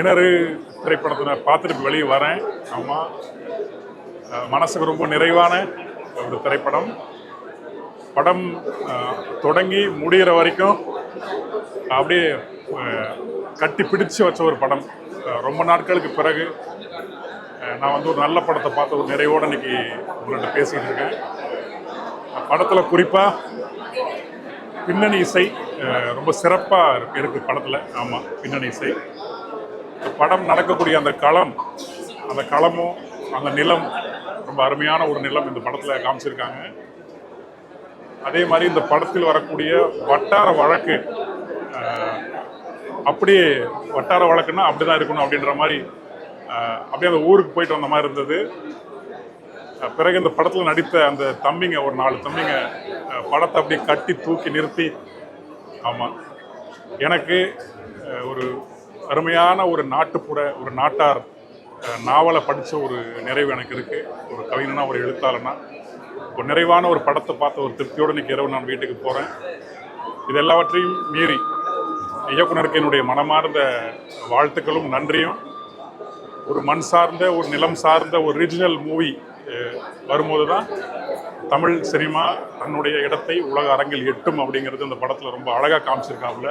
கிணறு திரைப்படத்தை நான் பார்த்துட்டு வெளியே வரேன். ஆமாம் மனசுக்கு ரொம்ப நிறைவான ஒரு திரைப்படம். படம் தொடங்கி முடிகிற வரைக்கும் அப்படியே கட்டி பிடிச்சு வச்ச ஒரு படம். ரொம்ப நாட்களுக்கு பிறகு நான் வந்து ஒரு நல்ல படத்தை பார்த்த ஒரு நிறைவோடு இன்னைக்கு உங்கள்கிட்ட பேசிகிட்டு இருக்கேன். படத்தில் குறிப்பாக பின்னணி இசை ரொம்ப சிறப்பாக இருக்கு இருக்குது படத்தில். ஆமாம் பின்னணி இசை. படம் நடக்கக்கூடிய அந்த களம் அந்த களமும் அந்த நிலம் ரொம்ப அருமையான ஒரு நிலம் இந்த படத்தில் காமிச்சிருக்காங்க. அதே மாதிரி இந்த படத்தில் வரக்கூடிய வட்டார வழக்கு அப்படியே வட்டார வழக்குன்னா அப்படி தான் இருக்கணும் அப்படின்ற மாதிரி அப்படியே அந்த ஊருக்கு போயிட்டு வந்த மாதிரி இருந்தது. பிறகு இந்த படத்தில் நடித்த அந்த தம்பிங்க ஒரு நாலு தம்பிங்க படத்தை அப்படியே கட்டி தூக்கி நிறுத்தி ஆமாம் எனக்கு ஒரு அருமையான ஒரு நாட்டுப்புற ஒரு நாட்டார் நாவலை படித்த ஒரு நிறைவு எனக்கு இருக்குது ஒரு கவிஞனா ஒரு எழுத்தாளனா. ஒரு நிறைவான ஒரு படத்தை பார்த்த ஒரு திருப்தியோடு இன்றைக்கி இரவு நான் வீட்டுக்கு போகிறேன் இது எல்லாவற்றையும் மீறி இயக்குனருக்கு என்னுடைய மனமார்ந்த வாழ்த்துக்களும் நன்றியும். ஒரு மண் சார்ந்த ஒரு நிலம் சார்ந்த ஒரு ரீஜனல் மூவி வரும்போது தான் தமிழ் சினிமா தன்னுடைய இடத்தை உலக அரங்கில் எட்டும் அப்படிங்கிறது அந்த படத்தில் ரொம்ப அழகாக காமிச்சிருக்காப்புல.